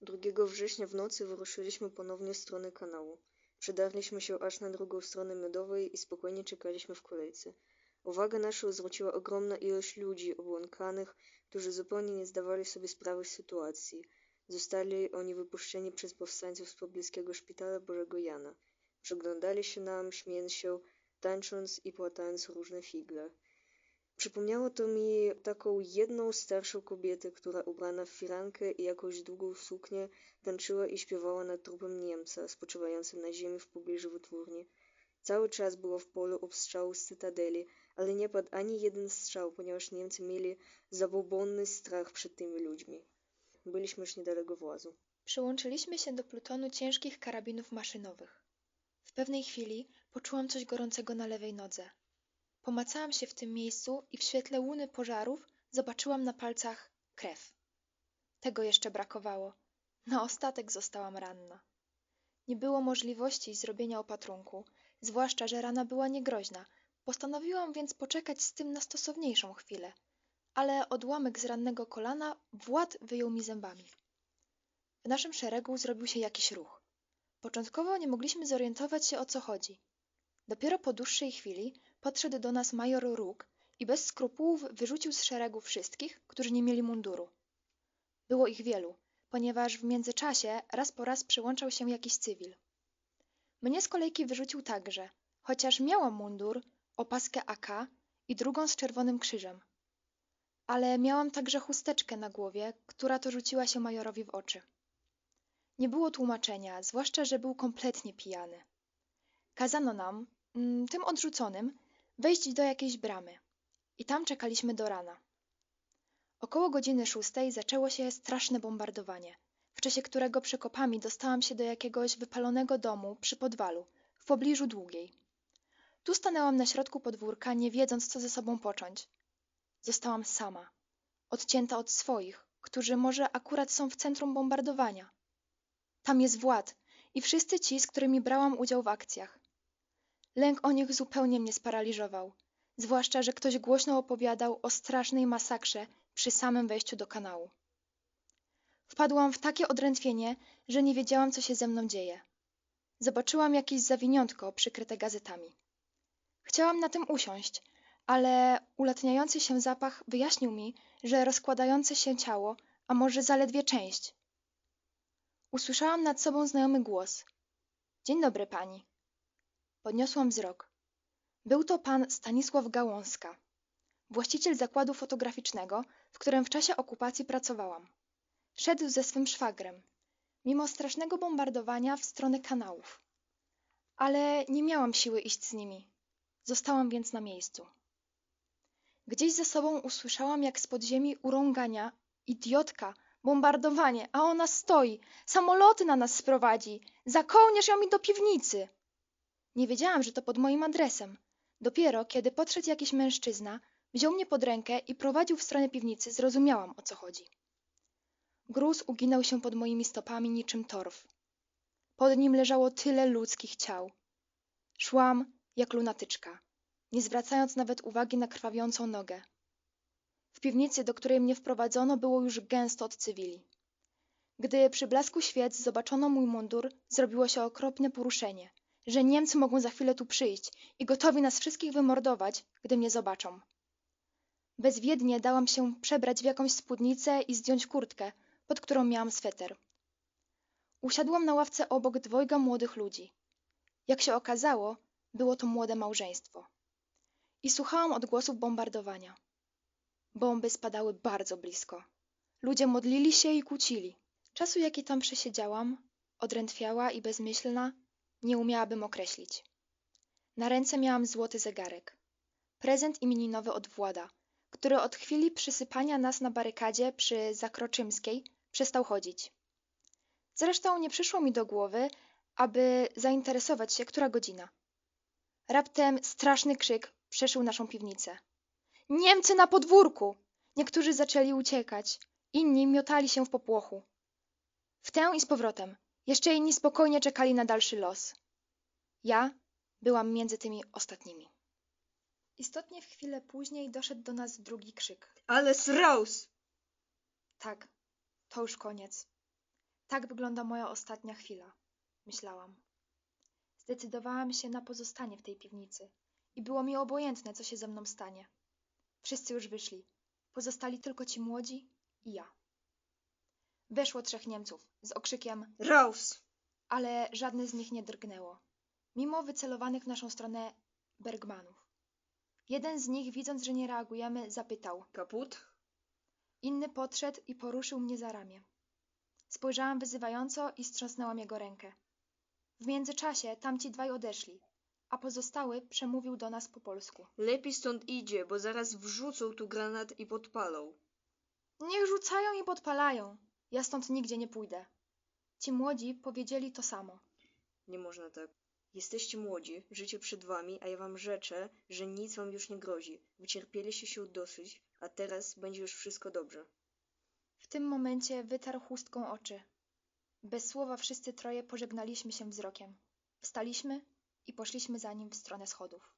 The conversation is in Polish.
Drugiego września w nocy wyruszyliśmy ponownie w stronę kanału. Przedarliśmy się aż na drugą stronę Miodowej i spokojnie czekaliśmy w kolejce. Uwagę naszą zwróciła ogromna ilość ludzi obłąkanych, którzy zupełnie nie zdawali sobie sprawy z sytuacji. Zostali oni wypuszczeni przez powstańców z pobliskiego szpitala Bożego Jana. Przyglądali się nam, śmiejąc się, tańcząc i płatając różne figle. Przypomniało to mi taką jedną starszą kobietę, która ubrana w firankę i jakąś długą suknię tańczyła i śpiewała nad trupem Niemca spoczywającym na ziemi w pobliżu wytwórni. Cały czas było w polu obstrzału z cytadeli, ale nie padł ani jeden strzał, ponieważ Niemcy mieli zabobonny strach przed tymi ludźmi. Byliśmy już niedaleko włazu. Przyłączyliśmy się do plutonu ciężkich karabinów maszynowych. W pewnej chwili poczułam coś gorącego na lewej nodze. Pomacałam się w tym miejscu i w świetle łuny pożarów zobaczyłam na palcach krew. Tego jeszcze brakowało. Na ostatek zostałam ranna. Nie było możliwości zrobienia opatrunku, zwłaszcza, że rana była niegroźna. Postanowiłam więc poczekać z tym na stosowniejszą chwilę, ale odłamek z rannego kolana Wład wyjął mi zębami. W naszym szeregu zrobił się jakiś ruch. Początkowo nie mogliśmy zorientować się o co chodzi. Dopiero po dłuższej chwili podszedł do nas major Róg i bez skrupułów wyrzucił z szeregu wszystkich, którzy nie mieli munduru. Było ich wielu, ponieważ w międzyczasie raz po raz przyłączał się jakiś cywil. Mnie z kolejki wyrzucił także, chociaż miałam mundur, opaskę AK i drugą z czerwonym krzyżem. Ale miałam także chusteczkę na głowie, która to rzuciła się majorowi w oczy. Nie było tłumaczenia, zwłaszcza, że był kompletnie pijany. Kazano nam, mm, tym odrzuconym, wejść do jakiejś bramy. I tam czekaliśmy do rana. Około godziny szóstej zaczęło się straszne bombardowanie, w czasie którego przekopami dostałam się do jakiegoś wypalonego domu przy podwalu, w pobliżu długiej. Tu stanęłam na środku podwórka, nie wiedząc, co ze sobą począć. Zostałam sama, odcięta od swoich, którzy może akurat są w centrum bombardowania. Tam jest Wład i wszyscy ci, z którymi brałam udział w akcjach. Lęk o nich zupełnie mnie sparaliżował, zwłaszcza, że ktoś głośno opowiadał o strasznej masakrze przy samym wejściu do kanału. Wpadłam w takie odrętwienie, że nie wiedziałam, co się ze mną dzieje. Zobaczyłam jakieś zawiniątko przykryte gazetami. Chciałam na tym usiąść, ale ulatniający się zapach wyjaśnił mi, że rozkładające się ciało, a może zaledwie część. Usłyszałam nad sobą znajomy głos. Dzień dobry pani. Podniosłam wzrok. Był to pan Stanisław Gałązka, właściciel zakładu fotograficznego, w którym w czasie okupacji pracowałam. Szedł ze swym szwagrem, mimo strasznego bombardowania w stronę kanałów. Ale nie miałam siły iść z nimi. Zostałam więc na miejscu. Gdzieś za sobą usłyszałam, jak z podziemi urągania idiotka, bombardowanie, a ona stoi, samoloty na nas sprowadzi, za kołnierz ją mi do piwnicy. Nie wiedziałam, że to pod moim adresem. Dopiero, kiedy podszedł jakiś mężczyzna, wziął mnie pod rękę i prowadził w stronę piwnicy, zrozumiałam, o co chodzi. Gruz uginał się pod moimi stopami niczym torf. Pod nim leżało tyle ludzkich ciał. Szłam jak lunatyczka, nie zwracając nawet uwagi na krwawiącą nogę. W piwnicy, do której mnie wprowadzono, było już gęsto od cywili. Gdy przy blasku świec zobaczono mój mundur, zrobiło się okropne poruszenie, że Niemcy mogą za chwilę tu przyjść i gotowi nas wszystkich wymordować, gdy mnie zobaczą. Bezwiednie dałam się przebrać w jakąś spódnicę i zdjąć kurtkę, pod którą miałam sweter. Usiadłam na ławce obok dwojga młodych ludzi. Jak się okazało, było to młode małżeństwo. I słuchałam odgłosów bombardowania. Bomby spadały bardzo blisko. Ludzie modlili się i kłócili. Czasu, jaki tam przesiedziałam, odrętwiała i bezmyślna, nie umiałabym określić. Na ręce miałam złoty zegarek. Prezent imieninowy od Włada, który od chwili przysypania nas na barykadzie przy Zakroczymskiej przestał chodzić. Zresztą nie przyszło mi do głowy, aby zainteresować się, która godzina. Raptem straszny krzyk przeszył naszą piwnicę. Niemcy na podwórku! Niektórzy zaczęli uciekać, inni miotali się w popłochu. W tę i z powrotem. Jeszcze inni spokojnie czekali na dalszy los. Ja byłam między tymi ostatnimi. Istotnie w chwilę później doszedł do nas drugi krzyk. Ale Rose! Tak, to już koniec. Tak wygląda moja ostatnia chwila, myślałam. Zdecydowałam się na pozostanie w tej piwnicy i było mi obojętne, co się ze mną stanie. Wszyscy już wyszli. Pozostali tylko ci młodzi i ja. Weszło trzech Niemców z okrzykiem, Raus! ale żadne z nich nie drgnęło, mimo wycelowanych w naszą stronę Bergmanów. Jeden z nich, widząc, że nie reagujemy, zapytał. Kaput? Inny podszedł i poruszył mnie za ramię. Spojrzałam wyzywająco i strząsnęłam jego rękę. W międzyczasie tamci dwaj odeszli, a pozostały przemówił do nas po polsku. Lepiej stąd idzie, bo zaraz wrzucą tu granat i podpalą. Niech rzucają i podpalają. Ja stąd nigdzie nie pójdę. Ci młodzi powiedzieli to samo. Nie można tak. Jesteście młodzi, życie przed wami, a ja wam życzę, że nic wam już nie grozi. Wycierpieliście się dosyć, a teraz będzie już wszystko dobrze. W tym momencie wytarł chustką oczy. Bez słowa wszyscy troje pożegnaliśmy się wzrokiem. Wstaliśmy i poszliśmy za nim w stronę schodów.